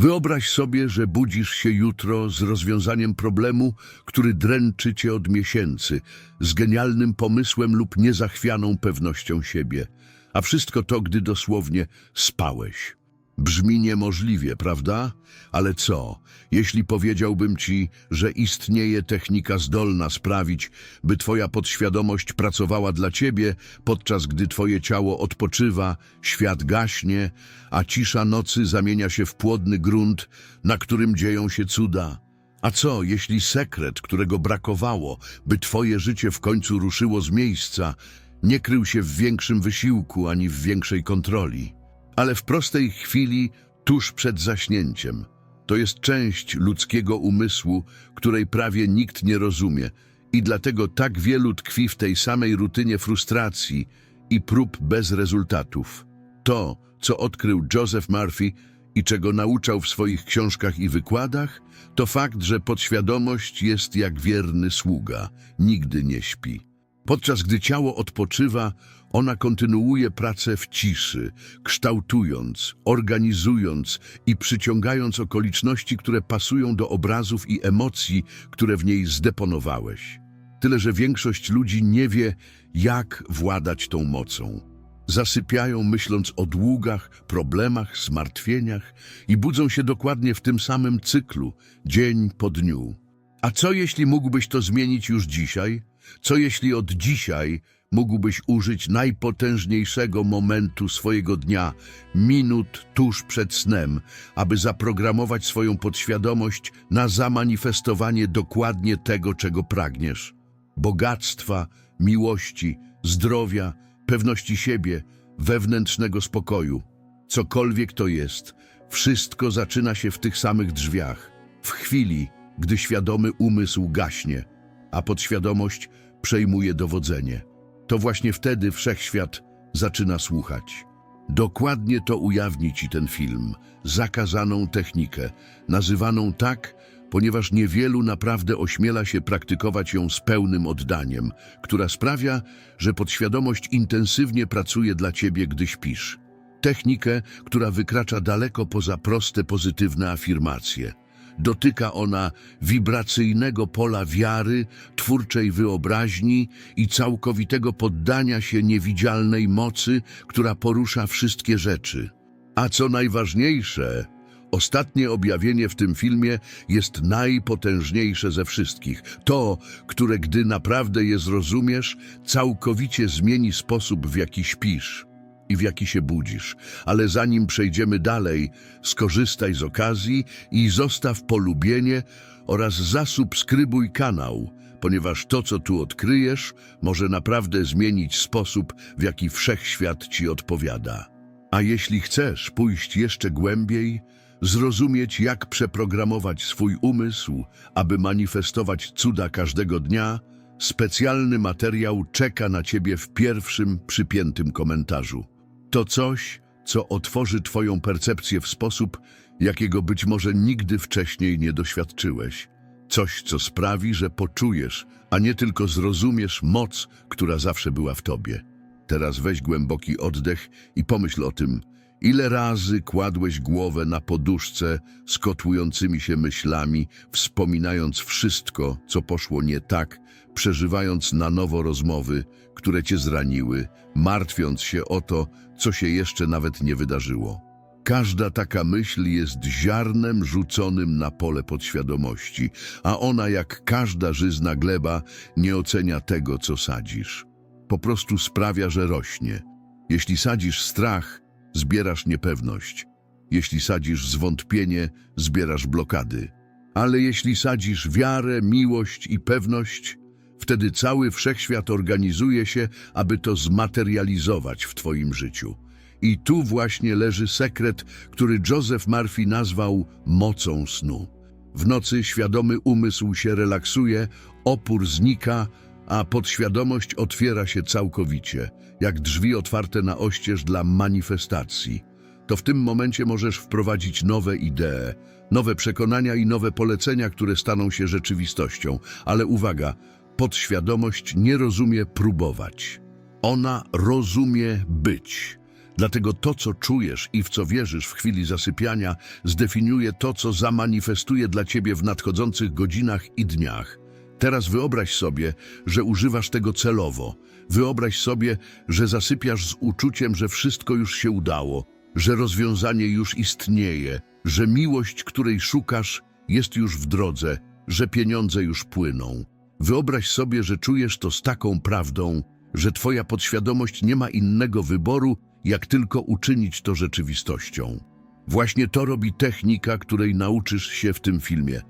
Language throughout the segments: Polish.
Wyobraź sobie, że budzisz się jutro z rozwiązaniem problemu, który dręczy cię od miesięcy, z genialnym pomysłem lub niezachwianą pewnością siebie. A wszystko to, gdy dosłownie spałeś. Brzmi niemożliwie, prawda? Ale co, jeśli powiedziałbym ci, że istnieje technika zdolna sprawić, by twoja podświadomość pracowała dla ciebie, podczas gdy twoje ciało odpoczywa, świat gaśnie, a cisza nocy zamienia się w płodny grunt, na którym dzieją się cuda? A co, jeśli sekret, którego brakowało, by twoje życie w końcu ruszyło z miejsca, nie krył się w większym wysiłku ani w większej kontroli? Ale w prostej chwili, tuż przed zaśnięciem. To jest część ludzkiego umysłu, której prawie nikt nie rozumie i dlatego tak wielu tkwi w tej samej rutynie frustracji i prób bez rezultatów. To, co odkrył Joseph Murphy i czego nauczał w swoich książkach i wykładach, to fakt, że podświadomość jest jak wierny sługa, nigdy nie śpi. Podczas gdy ciało odpoczywa, ona kontynuuje pracę w ciszy, kształtując, organizując i przyciągając okoliczności, które pasują do obrazów i emocji, które w niej zdeponowałeś. Tyle, że większość ludzi nie wie, jak władać tą mocą. Zasypiają myśląc o długach, problemach, zmartwieniach i budzą się dokładnie w tym samym cyklu, dzień po dniu. A co jeśli mógłbyś to zmienić już dzisiaj? Co jeśli od dzisiaj mógłbyś użyć najpotężniejszego momentu swojego dnia, minut tuż przed snem, aby zaprogramować swoją podświadomość na zamanifestowanie dokładnie tego, czego pragniesz? Bogactwa, miłości, zdrowia, pewności siebie, wewnętrznego spokoju. Cokolwiek to jest, wszystko zaczyna się w tych samych drzwiach. W chwili, gdy świadomy umysł gaśnie, a podświadomość przejmuje dowodzenie. To właśnie wtedy wszechświat zaczyna słuchać. Dokładnie to ujawni ci ten film, zakazaną technikę, nazywaną tak, ponieważ niewielu naprawdę ośmiela się praktykować ją z pełnym oddaniem, która sprawia, że podświadomość intensywnie pracuje dla ciebie, gdy śpisz. Technikę, która wykracza daleko poza proste, pozytywne afirmacje. Dotyka ona wibracyjnego pola wiary, twórczej wyobraźni i całkowitego poddania się niewidzialnej mocy, która porusza wszystkie rzeczy. A co najważniejsze, ostatnie objawienie w tym filmie jest najpotężniejsze ze wszystkich. To, które gdy naprawdę je zrozumiesz, całkowicie zmieni sposób, w jaki śpisz i w jaki się budzisz. Ale zanim przejdziemy dalej, skorzystaj z okazji i zostaw polubienie oraz zasubskrybuj kanał, ponieważ to, co tu odkryjesz, może naprawdę zmienić sposób, w jaki wszechświat ci odpowiada. A jeśli chcesz pójść jeszcze głębiej, zrozumieć, jak przeprogramować swój umysł, aby manifestować cuda każdego dnia, specjalny materiał czeka na ciebie w pierwszym przypiętym komentarzu. To coś, co otworzy Twoją percepcję w sposób, jakiego być może nigdy wcześniej nie doświadczyłeś. Coś, co sprawi, że poczujesz, a nie tylko zrozumiesz moc, która zawsze była w Tobie. Teraz weź głęboki oddech i pomyśl o tym, ile razy kładłeś głowę na poduszce z kotłującymi się myślami, wspominając wszystko, co poszło nie tak, przeżywając na nowo rozmowy, które cię zraniły, martwiąc się o to, co się jeszcze nawet nie wydarzyło. Każda taka myśl jest ziarnem rzuconym na pole podświadomości, a ona, jak każda żyzna gleba, nie ocenia tego, co sadzisz. Po prostu sprawia, że rośnie. Jeśli sadzisz strach, zbierasz niepewność. Jeśli sadzisz zwątpienie, zbierasz blokady. Ale jeśli sadzisz wiarę, miłość i pewność, wtedy cały wszechświat organizuje się, aby to zmaterializować w Twoim życiu. I tu właśnie leży sekret, który Joseph Murphy nazwał mocą snu. W nocy świadomy umysł się relaksuje, opór znika, a podświadomość otwiera się całkowicie, jak drzwi otwarte na oścież dla manifestacji. To w tym momencie możesz wprowadzić nowe idee, nowe przekonania i nowe polecenia, które staną się rzeczywistością. Ale uwaga, podświadomość nie rozumie próbować. Ona rozumie być. Dlatego to, co czujesz i w co wierzysz w chwili zasypiania, zdefiniuje to, co zamanifestuje dla ciebie w nadchodzących godzinach i dniach. Teraz wyobraź sobie, że używasz tego celowo. Wyobraź sobie, że zasypiasz z uczuciem, że wszystko już się udało, że rozwiązanie już istnieje, że miłość, której szukasz, jest już w drodze, że pieniądze już płyną. Wyobraź sobie, że czujesz to z taką prawdą, że twoja podświadomość nie ma innego wyboru, jak tylko uczynić to rzeczywistością. Właśnie to robi technika, której nauczysz się w tym filmie.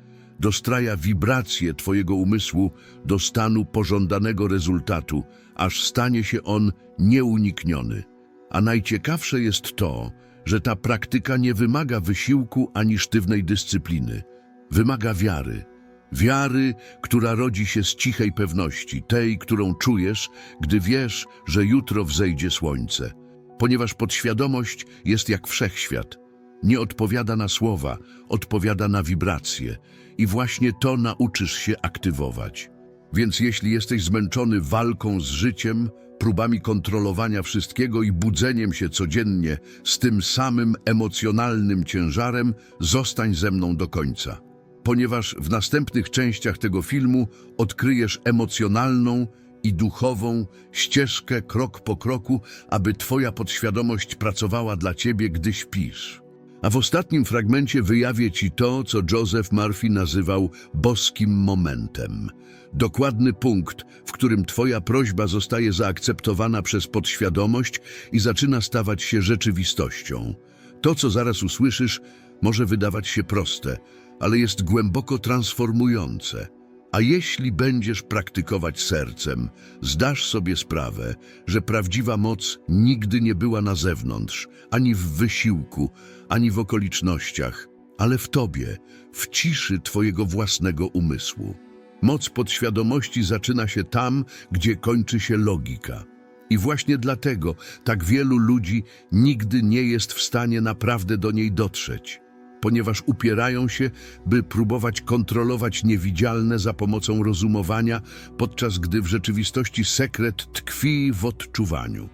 Dostraja wibracje twojego umysłu do stanu pożądanego rezultatu, aż stanie się on nieunikniony. A najciekawsze jest to, że ta praktyka nie wymaga wysiłku ani sztywnej dyscypliny. Wymaga wiary. Wiary, która rodzi się z cichej pewności, tej, którą czujesz, gdy wiesz, że jutro wzejdzie słońce. Ponieważ podświadomość jest jak wszechświat. Nie odpowiada na słowa, odpowiada na wibracje. I właśnie to nauczysz się aktywować. Więc jeśli jesteś zmęczony walką z życiem, próbami kontrolowania wszystkiego i budzeniem się codziennie z tym samym emocjonalnym ciężarem, zostań ze mną do końca. Ponieważ w następnych częściach tego filmu odkryjesz emocjonalną i duchową ścieżkę krok po kroku, aby Twoja podświadomość pracowała dla Ciebie, gdy śpisz. A w ostatnim fragmencie wyjawię Ci to, co Joseph Murphy nazywał boskim momentem. Dokładny punkt, w którym Twoja prośba zostaje zaakceptowana przez podświadomość i zaczyna stawać się rzeczywistością. To, co zaraz usłyszysz, może wydawać się proste, ale jest głęboko transformujące. A jeśli będziesz praktykować sercem, zdasz sobie sprawę, że prawdziwa moc nigdy nie była na zewnątrz, ani w wysiłku, ani w okolicznościach, ale w tobie, w ciszy twojego własnego umysłu. Moc podświadomości zaczyna się tam, gdzie kończy się logika. I właśnie dlatego tak wielu ludzi nigdy nie jest w stanie naprawdę do niej dotrzeć ponieważ upierają się, by próbować kontrolować niewidzialne za pomocą rozumowania, podczas gdy w rzeczywistości sekret tkwi w odczuwaniu.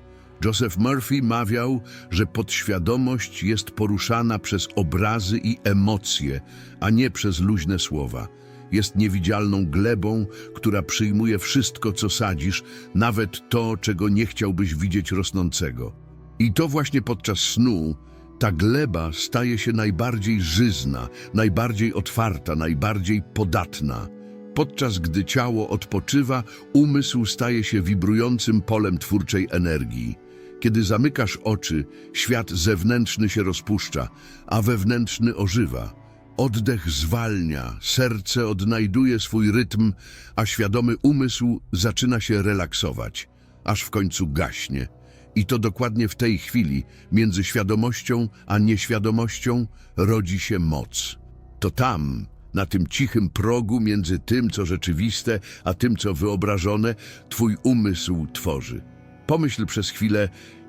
Joseph Murphy mawiał, że podświadomość jest poruszana przez obrazy i emocje, a nie przez luźne słowa. Jest niewidzialną glebą, która przyjmuje wszystko, co sadzisz, nawet to, czego nie chciałbyś widzieć rosnącego. I to właśnie podczas snu ta gleba staje się najbardziej żyzna, najbardziej otwarta, najbardziej podatna. Podczas gdy ciało odpoczywa, umysł staje się wibrującym polem twórczej energii. Kiedy zamykasz oczy, świat zewnętrzny się rozpuszcza, a wewnętrzny ożywa. Oddech zwalnia, serce odnajduje swój rytm, a świadomy umysł zaczyna się relaksować, aż w końcu gaśnie. I to dokładnie w tej chwili, między świadomością a nieświadomością, rodzi się moc. To tam, na tym cichym progu między tym, co rzeczywiste, a tym, co wyobrażone, twój umysł tworzy. Pomyśl przez chwilę,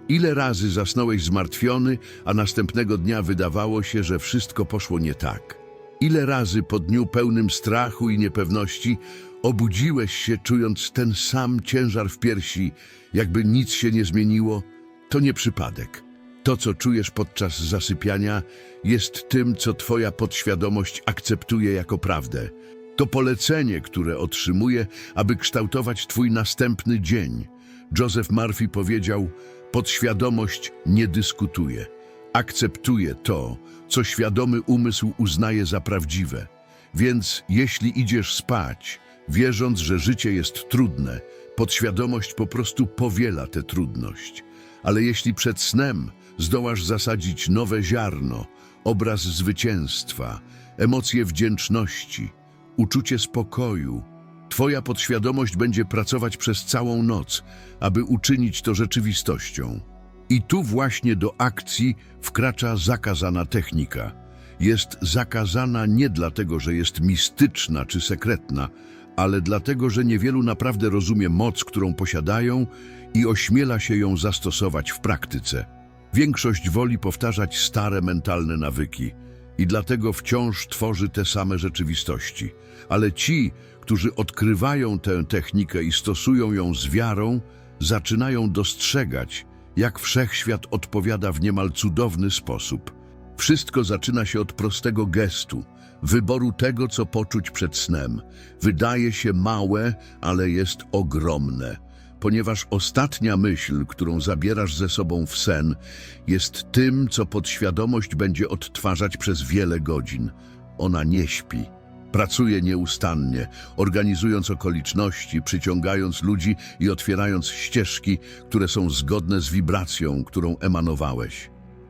ile razy zasnąłeś zmartwiony, a następnego dnia wydawało się, że wszystko poszło nie tak. Ile razy po dniu pełnym strachu i niepewności obudziłeś się, czując ten sam ciężar w piersi, jakby nic się nie zmieniło? To nie przypadek. To, co czujesz podczas zasypiania, jest tym, co twoja podświadomość akceptuje jako prawdę. To polecenie, które otrzymuje, aby kształtować twój następny dzień. Joseph Murphy powiedział, podświadomość nie dyskutuje. Akceptuje to, co świadomy umysł uznaje za prawdziwe. Więc jeśli idziesz spać, wierząc, że życie jest trudne, podświadomość po prostu powiela tę trudność. Ale jeśli przed snem zdołasz zasadzić nowe ziarno, obraz zwycięstwa, emocje wdzięczności, uczucie spokoju, Twoja podświadomość będzie pracować przez całą noc, aby uczynić to rzeczywistością. I tu właśnie do akcji wkracza zakazana technika. Jest zakazana nie dlatego, że jest mistyczna czy sekretna, ale dlatego, że niewielu naprawdę rozumie moc, którą posiadają i ośmiela się ją zastosować w praktyce. Większość woli powtarzać stare mentalne nawyki i dlatego wciąż tworzy te same rzeczywistości. Ale ci, którzy odkrywają tę technikę i stosują ją z wiarą, zaczynają dostrzegać, jak wszechświat odpowiada w niemal cudowny sposób. Wszystko zaczyna się od prostego gestu, wyboru tego, co poczuć przed snem. Wydaje się małe, ale jest ogromne, ponieważ ostatnia myśl, którą zabierasz ze sobą w sen, jest tym, co podświadomość będzie odtwarzać przez wiele godzin. Ona nie śpi. Pracuje nieustannie, organizując okoliczności, przyciągając ludzi i otwierając ścieżki, które są zgodne z wibracją, którą emanowałeś.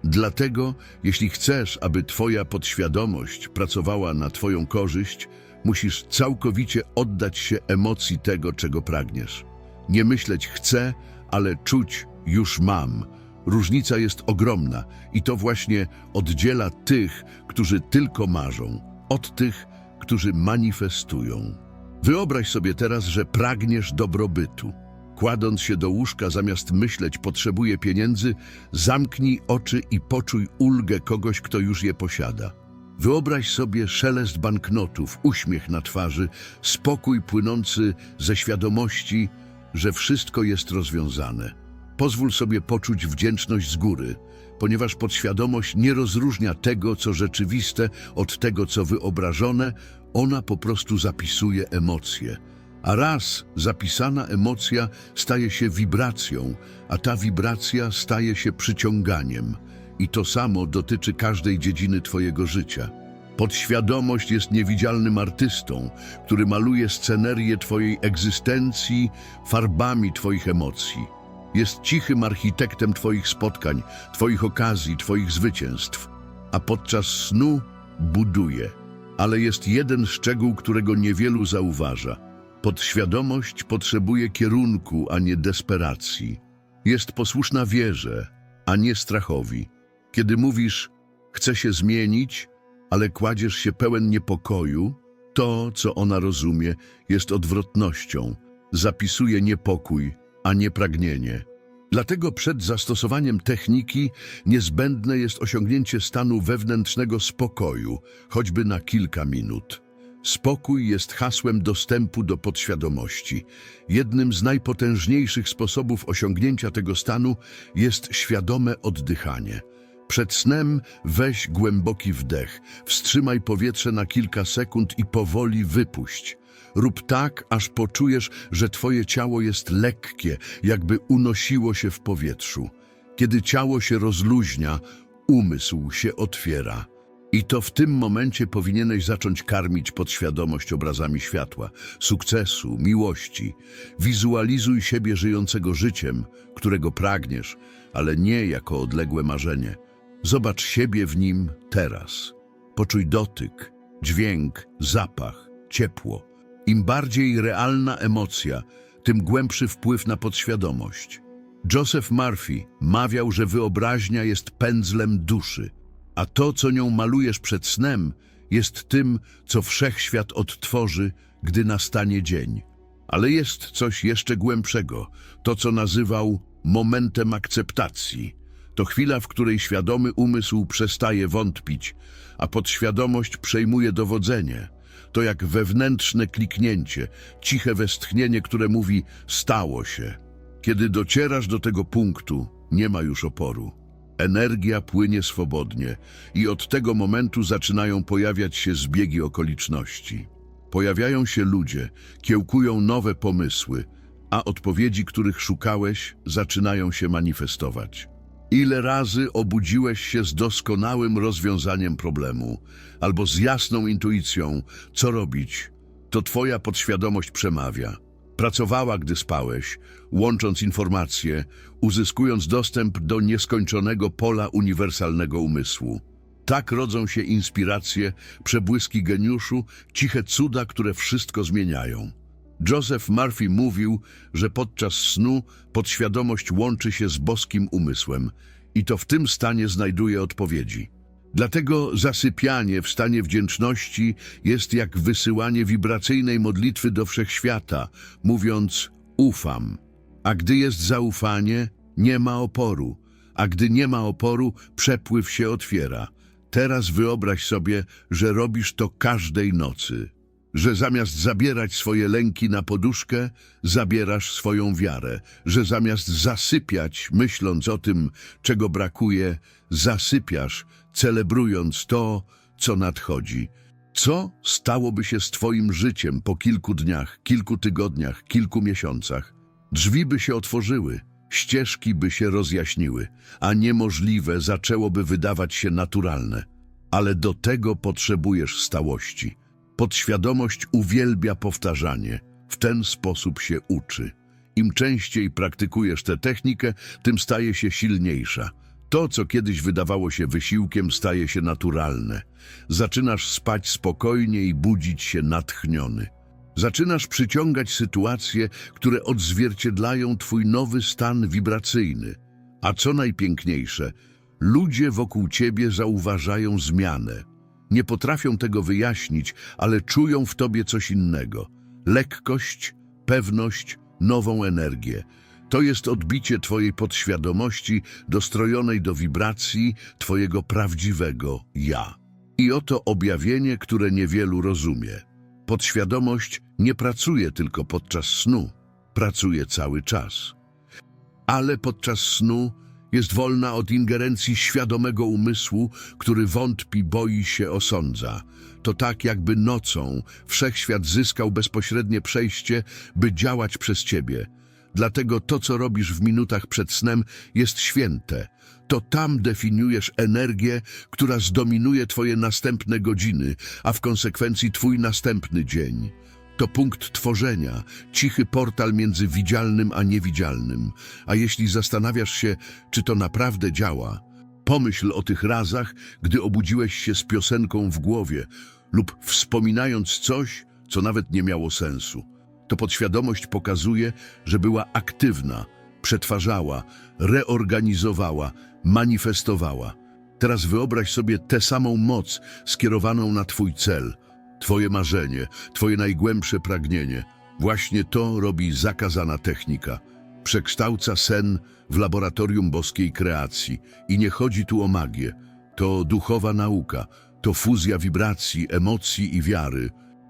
Dlatego, jeśli chcesz, aby Twoja podświadomość pracowała na Twoją korzyść, musisz całkowicie oddać się emocji tego, czego pragniesz. Nie myśleć chcę, ale czuć już mam. Różnica jest ogromna i to właśnie oddziela tych, którzy tylko marzą, od tych, którzy manifestują. Wyobraź sobie teraz, że pragniesz dobrobytu. Kładąc się do łóżka, zamiast myśleć potrzebuję pieniędzy, zamknij oczy i poczuj ulgę kogoś, kto już je posiada. Wyobraź sobie szelest banknotów, uśmiech na twarzy, spokój płynący ze świadomości, że wszystko jest rozwiązane. Pozwól sobie poczuć wdzięczność z góry, ponieważ podświadomość nie rozróżnia tego, co rzeczywiste, od tego, co wyobrażone, ona po prostu zapisuje emocje. A raz zapisana emocja staje się wibracją, a ta wibracja staje się przyciąganiem. I to samo dotyczy każdej dziedziny Twojego życia. Podświadomość jest niewidzialnym artystą, który maluje scenerię Twojej egzystencji farbami Twoich emocji. Jest cichym architektem Twoich spotkań, Twoich okazji, Twoich zwycięstw. A podczas snu buduje. Ale jest jeden szczegół, którego niewielu zauważa. Podświadomość potrzebuje kierunku, a nie desperacji. Jest posłuszna wierze, a nie strachowi. Kiedy mówisz, chcę się zmienić, ale kładziesz się pełen niepokoju, to, co ona rozumie, jest odwrotnością. Zapisuje niepokój, a nie pragnienie. Dlatego przed zastosowaniem techniki niezbędne jest osiągnięcie stanu wewnętrznego spokoju, choćby na kilka minut. Spokój jest hasłem dostępu do podświadomości. Jednym z najpotężniejszych sposobów osiągnięcia tego stanu jest świadome oddychanie. Przed snem weź głęboki wdech, wstrzymaj powietrze na kilka sekund i powoli wypuść. Rób tak, aż poczujesz, że twoje ciało jest lekkie, jakby unosiło się w powietrzu. Kiedy ciało się rozluźnia, umysł się otwiera. I to w tym momencie powinieneś zacząć karmić podświadomość obrazami światła, sukcesu, miłości. Wizualizuj siebie żyjącego życiem, którego pragniesz, ale nie jako odległe marzenie. Zobacz siebie w nim teraz. Poczuj dotyk, dźwięk, zapach, ciepło. Im bardziej realna emocja, tym głębszy wpływ na podświadomość. Joseph Murphy mawiał, że wyobraźnia jest pędzlem duszy, a to, co nią malujesz przed snem, jest tym, co wszechświat odtworzy, gdy nastanie dzień. Ale jest coś jeszcze głębszego, to co nazywał momentem akceptacji. To chwila, w której świadomy umysł przestaje wątpić, a podświadomość przejmuje dowodzenie. To jak wewnętrzne kliknięcie, ciche westchnienie, które mówi stało się. Kiedy docierasz do tego punktu, nie ma już oporu. Energia płynie swobodnie i od tego momentu zaczynają pojawiać się zbiegi okoliczności. Pojawiają się ludzie, kiełkują nowe pomysły, a odpowiedzi, których szukałeś, zaczynają się manifestować. Ile razy obudziłeś się z doskonałym rozwiązaniem problemu, albo z jasną intuicją, co robić, to twoja podświadomość przemawia. Pracowała, gdy spałeś, łącząc informacje, uzyskując dostęp do nieskończonego pola uniwersalnego umysłu. Tak rodzą się inspiracje, przebłyski geniuszu, ciche cuda, które wszystko zmieniają. Joseph Murphy mówił, że podczas snu podświadomość łączy się z boskim umysłem i to w tym stanie znajduje odpowiedzi. Dlatego zasypianie w stanie wdzięczności jest jak wysyłanie wibracyjnej modlitwy do wszechświata, mówiąc ufam. A gdy jest zaufanie, nie ma oporu, a gdy nie ma oporu, przepływ się otwiera. Teraz wyobraź sobie, że robisz to każdej nocy. że zamiast zabierać swoje lęki na poduszkę, zabierasz swoją wiarę, że zamiast zasypiać, myśląc o tym, czego brakuje, zasypiasz, celebrując to, co nadchodzi. Co stałoby się z Twoim życiem po kilku dniach, kilku tygodniach, kilku miesiącach? Drzwi by się otworzyły, ścieżki by się rozjaśniły, a niemożliwe zaczęłoby wydawać się naturalne. Ale do tego potrzebujesz stałości. Podświadomość uwielbia powtarzanie. W ten sposób się uczy. Im częściej praktykujesz tę technikę, tym staje się silniejsza. To, co kiedyś wydawało się wysiłkiem, staje się naturalne. Zaczynasz spać spokojnie i budzić się natchniony. Zaczynasz przyciągać sytuacje, które odzwierciedlają twój nowy stan wibracyjny. A co najpiękniejsze, ludzie wokół ciebie zauważają zmianę. Nie potrafią tego wyjaśnić, ale czują w tobie coś innego. Lekkość, pewność, nową energię. To jest odbicie twojej podświadomości dostrojonej do wibracji twojego prawdziwego ja. I oto objawienie, które niewielu rozumie. Podświadomość nie pracuje tylko podczas snu, pracuje cały czas. Ale podczas snu jest wolna od ingerencji świadomego umysłu, który wątpi, boi się, osądza. To tak, jakby nocą wszechświat zyskał bezpośrednie przejście, by działać przez ciebie. Dlatego to, co robisz w minutach przed snem, jest święte. To tam definiujesz energię, która zdominuje twoje następne godziny, a w konsekwencji twój następny dzień. To punkt tworzenia, cichy portal między widzialnym a niewidzialnym. A jeśli zastanawiasz się, czy to naprawdę działa, pomyśl o tych razach, gdy obudziłeś się z piosenką w głowie lub wspominając coś, co nawet nie miało sensu. To podświadomość pokazuje, że była aktywna, przetwarzała, reorganizowała, manifestowała. Teraz wyobraź sobie tę samą moc skierowaną na Twój cel, Twoje marzenie, Twoje najgłębsze pragnienie. Właśnie to robi zakazana technika. Przekształca sen w laboratorium boskiej kreacji. I nie chodzi tu o magię. To duchowa nauka, to fuzja wibracji, emocji i wiary.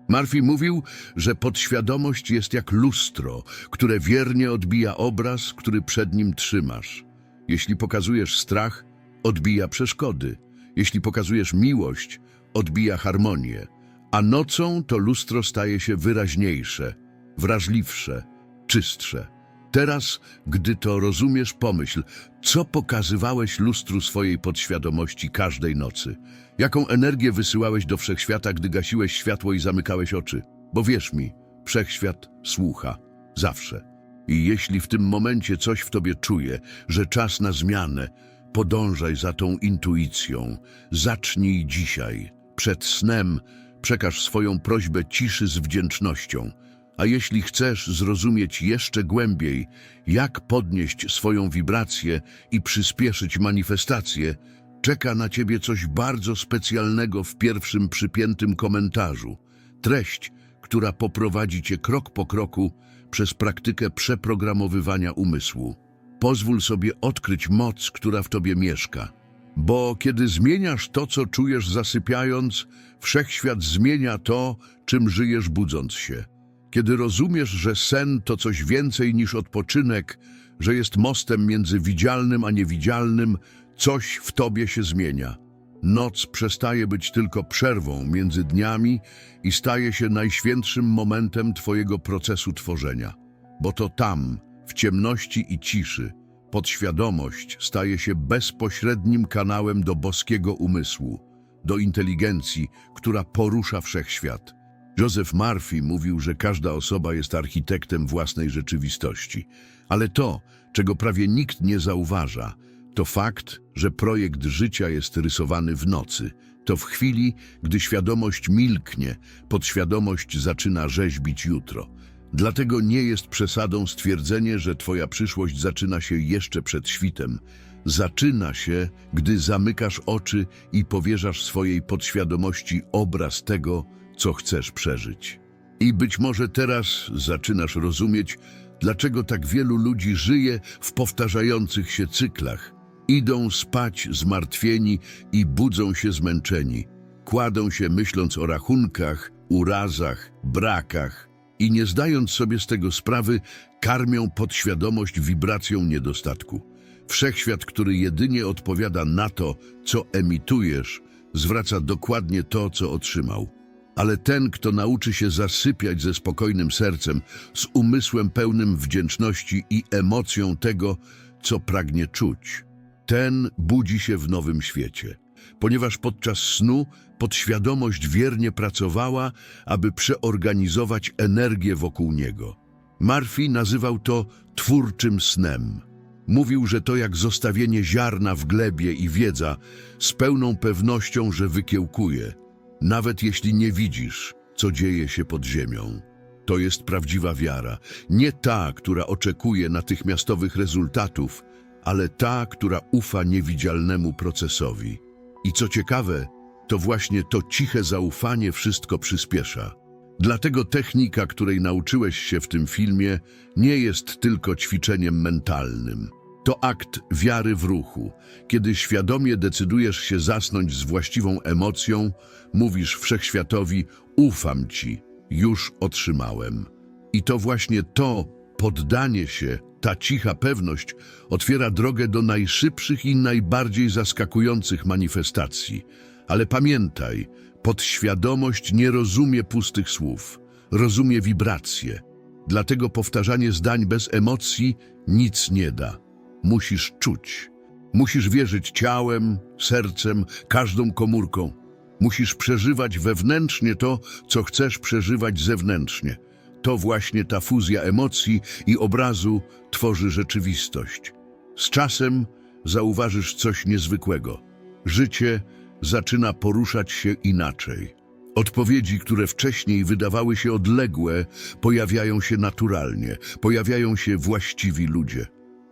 Murphy mówił, że podświadomość jest jak lustro, które wiernie odbija obraz, który przed nim trzymasz. Jeśli pokazujesz strach, odbija przeszkody. Jeśli pokazujesz miłość, odbija harmonię. A nocą to lustro staje się wyraźniejsze, wrażliwsze, czystsze. Teraz, gdy to rozumiesz, pomyśl, co pokazywałeś lustru swojej podświadomości każdej nocy. Jaką energię wysyłałeś do wszechświata, gdy gasiłeś światło i zamykałeś oczy? Bo wierz mi, wszechświat słucha. Zawsze. I jeśli w tym momencie coś w tobie czuje, że czas na zmianę, podążaj za tą intuicją. Zacznij dzisiaj. Przed snem przekaż swoją prośbę ciszy z wdzięcznością. A jeśli chcesz zrozumieć jeszcze głębiej, jak podnieść swoją wibrację i przyspieszyć manifestację, czeka na ciebie coś bardzo specjalnego w pierwszym przypiętym komentarzu. Treść, która poprowadzi cię krok po kroku przez praktykę przeprogramowywania umysłu. Pozwól sobie odkryć moc, która w tobie mieszka. Bo kiedy zmieniasz to, co czujesz zasypiając, wszechświat zmienia to, czym żyjesz budząc się. Kiedy rozumiesz, że sen to coś więcej niż odpoczynek, że jest mostem między widzialnym a niewidzialnym, coś w tobie się zmienia. Noc przestaje być tylko przerwą między dniami i staje się najświętszym momentem twojego procesu tworzenia. Bo to tam, w ciemności i ciszy, podświadomość staje się bezpośrednim kanałem do boskiego umysłu, do inteligencji, która porusza wszechświat. Joseph Murphy mówił, że każda osoba jest architektem własnej rzeczywistości, ale to, czego prawie nikt nie zauważa, to fakt, że projekt życia jest rysowany w nocy. To w chwili, gdy świadomość milknie, podświadomość zaczyna rzeźbić jutro. Dlatego nie jest przesadą stwierdzenie, że twoja przyszłość zaczyna się jeszcze przed świtem. Zaczyna się, gdy zamykasz oczy i powierzasz swojej podświadomości obraz tego, co chcesz przeżyć. I być może teraz zaczynasz rozumieć, dlaczego tak wielu ludzi żyje w powtarzających się cyklach. Idą spać zmartwieni i budzą się zmęczeni. Kładą się myśląc o rachunkach urazach, brakach i nie zdając sobie z tego sprawy, karmią podświadomość wibracją niedostatku. Wszechświat, który jedynie odpowiada na to, co emitujesz, zwraca dokładnie to, co otrzymał. Ale ten, kto nauczy się zasypiać ze spokojnym sercem, z umysłem pełnym wdzięczności i emocją tego, co pragnie czuć, ten budzi się w nowym świecie, ponieważ podczas snu podświadomość wiernie pracowała, aby przeorganizować energię wokół niego. Murphy nazywał to twórczym snem. Mówił, że to jak zostawienie ziarna w glebie i wiedza z pełną pewnością, że wykiełkuje, nawet jeśli nie widzisz, co dzieje się pod ziemią. To jest prawdziwa wiara, nie ta, która oczekuje natychmiastowych rezultatów, ale ta, która ufa niewidzialnemu procesowi. I co ciekawe, to właśnie to ciche zaufanie wszystko przyspiesza. Dlatego technika, której nauczyłeś się w tym filmie, nie jest tylko ćwiczeniem mentalnym. To akt wiary w ruchu. Kiedy świadomie decydujesz się zasnąć z właściwą emocją, mówisz wszechświatowi: Ufam ci, już otrzymałem. I to właśnie to poddanie się, ta cicha pewność, otwiera drogę do najszybszych i najbardziej zaskakujących manifestacji. Ale pamiętaj, podświadomość nie rozumie pustych słów, rozumie wibracje. Dlatego powtarzanie zdań bez emocji nic nie da. Musisz czuć. Musisz wierzyć ciałem, sercem, każdą komórką. Musisz przeżywać wewnętrznie to, co chcesz przeżywać zewnętrznie. To właśnie ta fuzja emocji i obrazu tworzy rzeczywistość. Z czasem zauważysz coś niezwykłego. Życie zaczyna poruszać się inaczej. Odpowiedzi, które wcześniej wydawały się odległe, pojawiają się naturalnie, pojawiają się właściwi ludzie.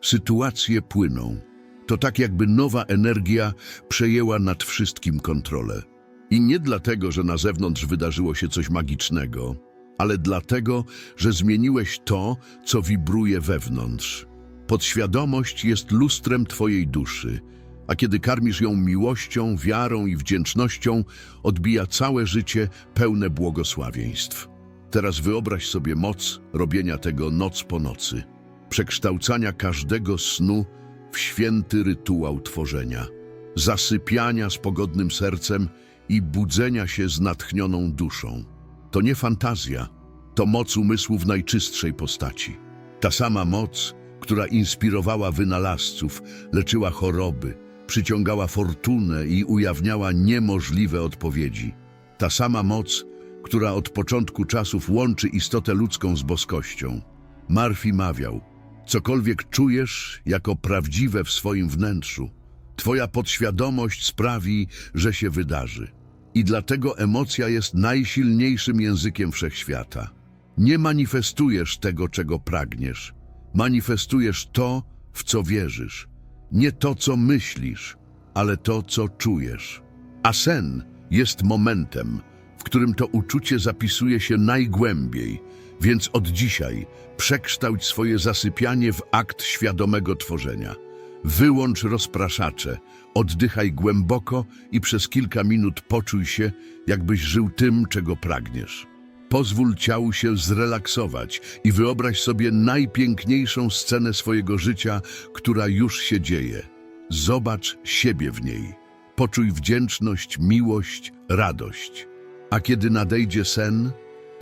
Sytuacje płyną. To tak jakby nowa energia przejęła nad wszystkim kontrolę. I nie dlatego, że na zewnątrz wydarzyło się coś magicznego, ale dlatego, że zmieniłeś to, co wibruje wewnątrz. Podświadomość jest lustrem Twojej duszy, a kiedy karmisz ją miłością, wiarą i wdzięcznością, odbija całe życie pełne błogosławieństw. Teraz wyobraź sobie moc robienia tego noc po nocy, przekształcania każdego snu w święty rytuał tworzenia, zasypiania z pogodnym sercem i budzenia się z natchnioną duszą. To nie fantazja, to moc umysłu w najczystszej postaci. Ta sama moc, która inspirowała wynalazców, leczyła choroby, przyciągała fortunę i ujawniała niemożliwe odpowiedzi. Ta sama moc, która od początku czasów łączy istotę ludzką z boskością. Murphy mawiał, cokolwiek czujesz jako prawdziwe w swoim wnętrzu, twoja podświadomość sprawi, że się wydarzy. I dlatego emocja jest najsilniejszym językiem wszechświata. Nie manifestujesz tego, czego pragniesz. Manifestujesz to, w co wierzysz. Nie to, co myślisz, ale to, co czujesz. A sen jest momentem, w którym to uczucie zapisuje się najgłębiej, więc od dzisiaj przekształć swoje zasypianie w akt świadomego tworzenia. Wyłącz rozpraszacze, oddychaj głęboko i przez kilka minut poczuj się, jakbyś żył tym, czego pragniesz. Pozwól ciału się zrelaksować i wyobraź sobie najpiękniejszą scenę swojego życia, która już się dzieje. Zobacz siebie w niej. Poczuj wdzięczność, miłość, radość. A kiedy nadejdzie sen,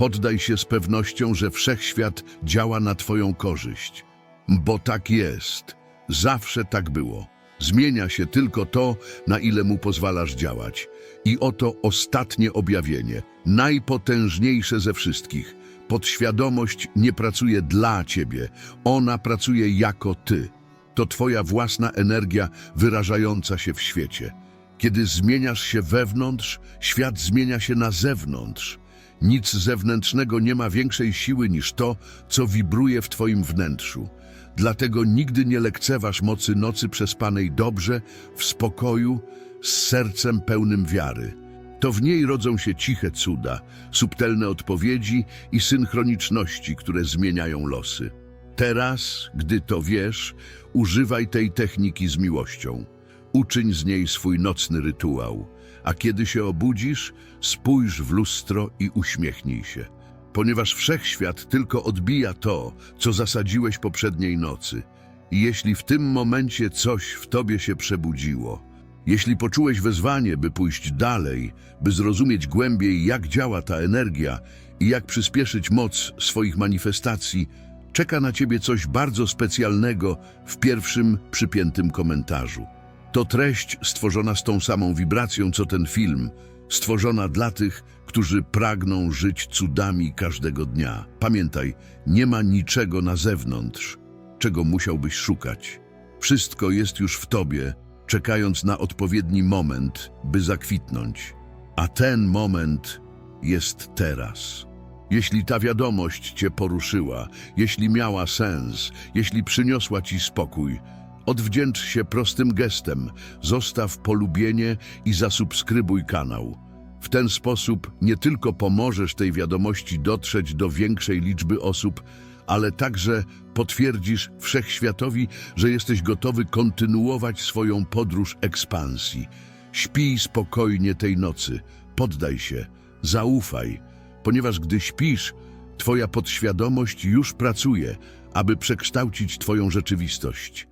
poddaj się z pewnością, że wszechświat działa na Twoją korzyść. Bo tak jest. Zawsze tak było. Zmienia się tylko to, na ile mu pozwalasz działać. I oto ostatnie objawienie, najpotężniejsze ze wszystkich. Podświadomość nie pracuje dla ciebie, ona pracuje jako ty. To twoja własna energia wyrażająca się w świecie. Kiedy zmieniasz się wewnątrz, świat zmienia się na zewnątrz. Nic zewnętrznego nie ma większej siły niż to, co wibruje w twoim wnętrzu. Dlatego nigdy nie lekceważ mocy nocy przespanej dobrze, w spokoju, z sercem pełnym wiary. To w niej rodzą się ciche cuda, subtelne odpowiedzi i synchroniczności, które zmieniają losy. Teraz, gdy to wiesz, używaj tej techniki z miłością. Uczyń z niej swój nocny rytuał. A kiedy się obudzisz, spójrz w lustro i uśmiechnij się. Ponieważ wszechświat tylko odbija to, co zasadziłeś poprzedniej nocy. I jeśli w tym momencie coś w tobie się przebudziło, jeśli poczułeś wezwanie, by pójść dalej, by zrozumieć głębiej, jak działa ta energia i jak przyspieszyć moc swoich manifestacji, czeka na ciebie coś bardzo specjalnego w pierwszym przypiętym komentarzu. To treść stworzona z tą samą wibracją, co ten film, stworzona dla tych, którzy pragną żyć cudami każdego dnia. Pamiętaj, nie ma niczego na zewnątrz, czego musiałbyś szukać. Wszystko jest już w tobie, czekając na odpowiedni moment, by zakwitnąć. A ten moment jest teraz. Jeśli ta wiadomość cię poruszyła, jeśli miała sens, jeśli przyniosła ci spokój, odwdzięcz się prostym gestem, zostaw polubienie i zasubskrybuj kanał. W ten sposób nie tylko pomożesz tej wiadomości dotrzeć do większej liczby osób, ale także potwierdzisz wszechświatowi, że jesteś gotowy kontynuować swoją podróż ekspansji. Śpij spokojnie tej nocy, poddaj się, zaufaj, ponieważ gdy śpisz, twoja podświadomość już pracuje, aby przekształcić twoją rzeczywistość.